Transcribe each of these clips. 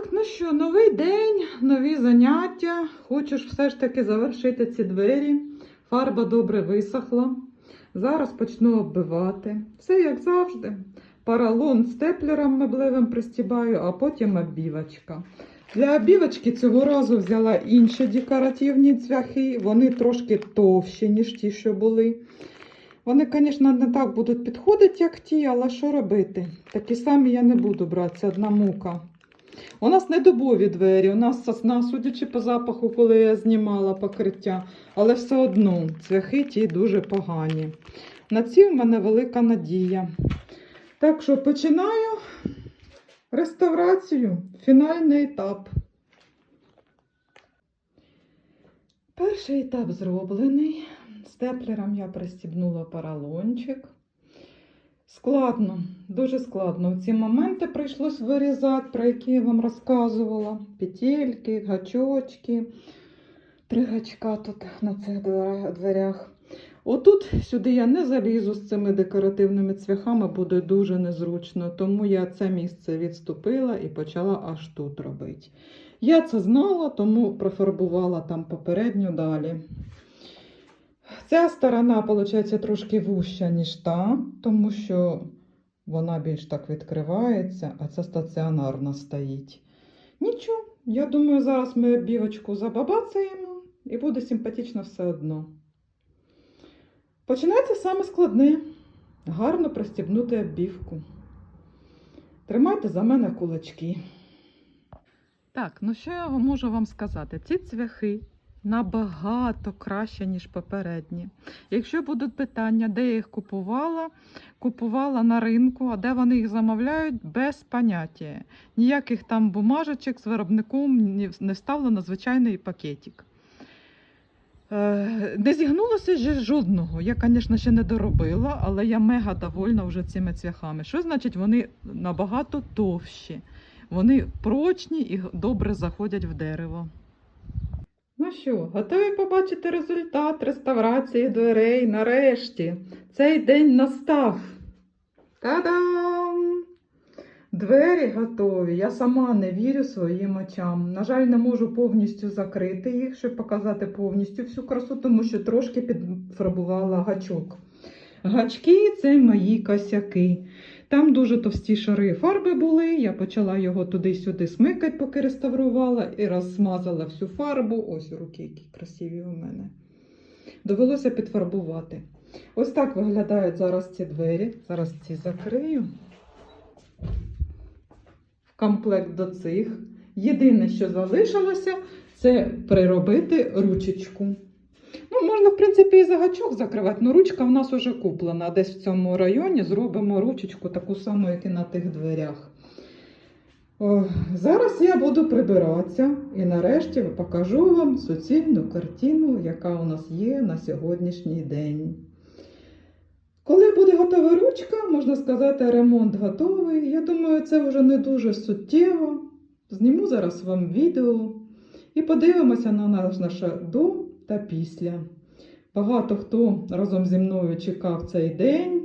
Так, ну що, новий день, нові заняття. Хочеш все ж таки завершити ці двері. Фарба добре висохла. Зараз почну оббивати. Все як завжди. Паралон степлером меблевим пристібаю, а потім оббівочка. Для оббівочки цього разу взяла інші декоративні цвяхи. Вони трошки товщі, ніж ті, що були. Вони, звісно, не так будуть підходити, як ті, але що робити? Такі самі я не буду брати, це одна мука. У нас не дубові двері, у нас сосна, судячи по запаху, коли я знімала покриття, але все одно цвяхи ті дуже погані. На ці в мене велика надія. Так що починаю реставрацію, фінальний етап. Перший етап зроблений. Степлером я пристібнула поролончик. Складно, дуже складно. Ці моменти прийшлось вирізати, про які я вам розказувала. Петельки, гачочки. Три гачка тут на цих дверях. Отут сюди я не залізу з цими декоративними цвяхами, буде дуже незручно, тому я це місце відступила і почала аж тут робити. Я це знала, тому профарбувала там попередньо далі. Ця сторона, виходить, трошки вуща, ніж та, тому що вона більш так відкривається, а ця стаціонарна стоїть. Нічого, я думаю, зараз ми обівочку забабацаємо і буде симпатично все одно. Починається саме складне. Гарно пристібнути оббівку. Тримайте за мене кулачки. Так, ну що я можу вам сказати? Ці цвяхи набагато краще, ніж попередні. Якщо будуть питання, де я їх купувала, купувала на ринку, а де вони їх замовляють, без поняття. Ніяких там бумажечок з виробником не вставлено звичайний пакетик. Е, Не зігнулося ж жодного. Я, звісно, ще не доробила, але я мега довольна вже цими цвяхами. Що значить, вони набагато товщі. Вони прочні і добре заходять в дерево. Ну що, готові побачити результат реставрації дверей нарешті. Цей день настав. Та-дам! Двері готові. Я сама не вірю своїм очам. На жаль, не можу повністю закрити їх, щоб показати повністю всю красу, тому що трошки підфарбувала гачок. Гачки це мої косяки. Там дуже товсті шари фарби були. Я почала його туди-сюди смикати, поки реставрувала, і розсмазала всю фарбу. Ось руки, які красиві у мене. Довелося підфарбувати. Ось так виглядають зараз ці двері. Зараз ці закрию. В комплект до цих. Єдине, що залишилося, це приробити ручечку. Ну, можна, в принципі, і за гачок закривати, але ручка в нас вже куплена. Десь в цьому районі зробимо ручечку таку саму, як і на тих дверях. О, зараз я буду прибиратися і нарешті покажу вам суцільну картину, яка у нас є на сьогоднішній день. Коли буде готова ручка, можна сказати, ремонт готовий. Я думаю, це вже не дуже суттєво. Зніму зараз вам відео і подивимося на наш наше до та після. Багато хто разом зі мною чекав цей день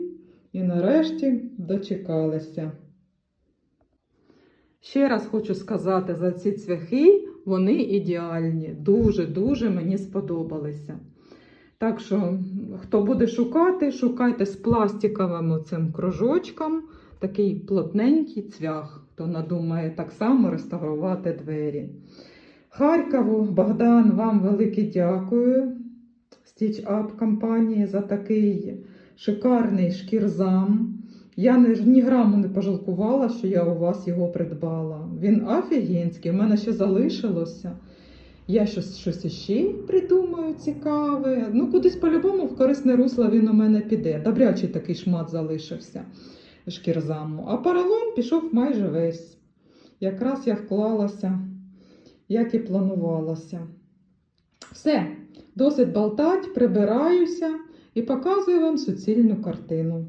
і нарешті дочекалися. Ще раз хочу сказати за ці цвяхи, вони ідеальні. Дуже-дуже мені сподобалися. Так що, хто буде шукати, шукайте з пластиковим цим кружочком такий плотненький цвях, хто надумає так само реставрувати двері. Харкову, Богдан, вам велике дякую. Stitch Up компанії за такий шикарний шкірзам. Я ні граму не пожалкувала, що я у вас його придбала. Він офігенський, у мене ще залишилося. Я щось, щось іще придумаю цікаве. Ну, кудись по-любому в корисне русло він у мене піде. Добрячий такий шмат залишився шкірзаму. А поролон пішов майже весь. Якраз я вклалася, як і планувалося. Все, досить болтать, прибираюся і показую вам суцільну картину.